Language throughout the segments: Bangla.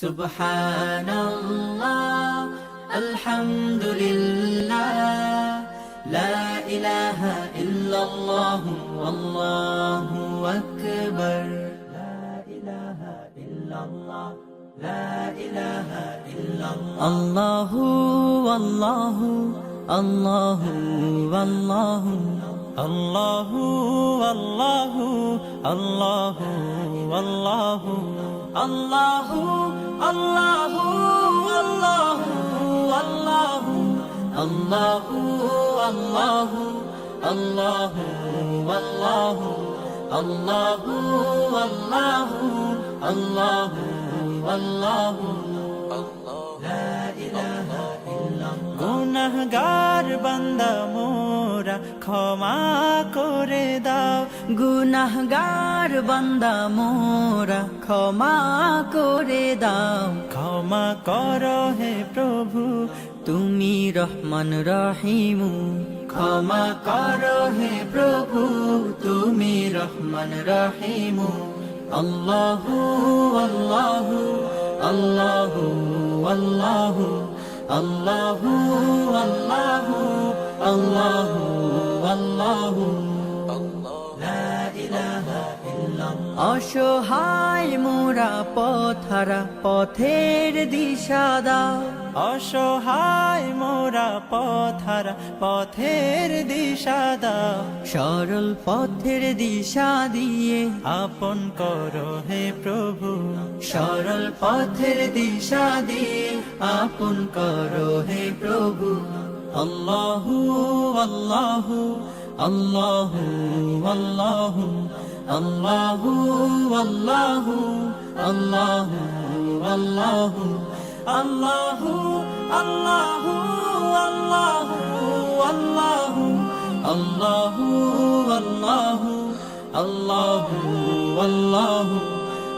سبحان الله الحمد لله لا إله إلا الله والله أكبر. لا إله إلا الله لا إله إلا الله. الله والله الله والله. আল্লাহু আল্লাহু আল্লাহু আল্লাহু আল্লাহু আল্লাহু আল্লাহু আল্লাহু আল্লাহু আল্লাহু আল্লাহু আল্লাহু আল্লাহু আল্লাহু আল্লাহু আল্লাহু লা ইলাহা মো মোরা ক্ষমা করে দাও। গুনাহগার বান্দা মোরা ক্ষমা করে দাও। ক্ষমা কর হে প্রভু তুমি রহমান রহিমু। ক্ষমা কর হে প্রভু তুমি রহমান রহিমু। আল্লাহু আল্লাহু আল্লাহু আল্লাহু। আল্লাহু আল্লাহু অসহায় মোরা পথারা পথের দিশা দাও। অসহায় মোরা পথারা পথের দিশা দাও। সরল পথের দিশা দিয়ে আপন করো হে প্রভু। সরল পথের দিশা দিয়ে আপন করো হে প্রভু আল্লাহু আল্লাহু আল্লাহু আল্লাহু আল্লাহু আল্লাহু আল্লাহু আল্লাহু আল্লাহু আল্লাহু আল্লাহু আল্লাহু আল্লাহু আল্লাহু আল্লাহু আল্লাহু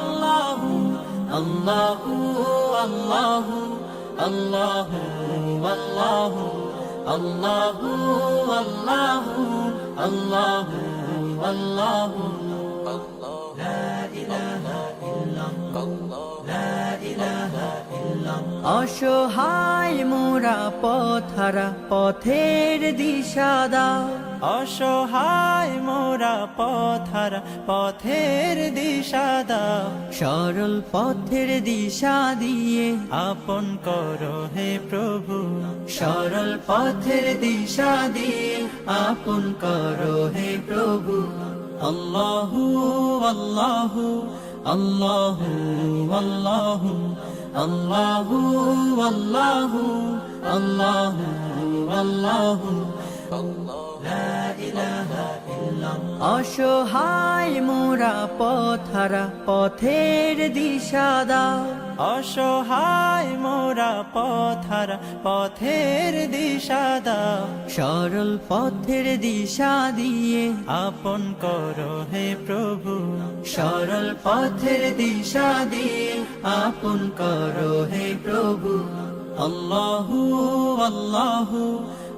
আল্লাহু আল্লাহু আল্লাহু আল্লাহু আল্লাহু আল্লাহু আল্লাহু আল্লাহু আল্লাহু অসহায় মোরা পথারা পথের দিশা দাও অসহায় মোরা পথারা পথের দিশা দাও। সরল পথের দিশা দিয়ে আপন করো হে প্রভু। সরল পথের দিশা দিয়ে আপন করো হে প্রভু। আল্লাহু আল্লাহু আল্লাহু আল্লাহু আল্লাহু আল্লাহু আল্লাহু আল্লাহু। অসহায় মোরা পথারা পথের দিশা দাও অসহায় মোরা পথারা পথের দিশা দাও সরল পথের দিশা দিয়ে। আপন করো হে প্রভু। সরল পথের দিশা দিয়ে। আপন করো হে প্রভু। আল্লাহু আল্লাহু।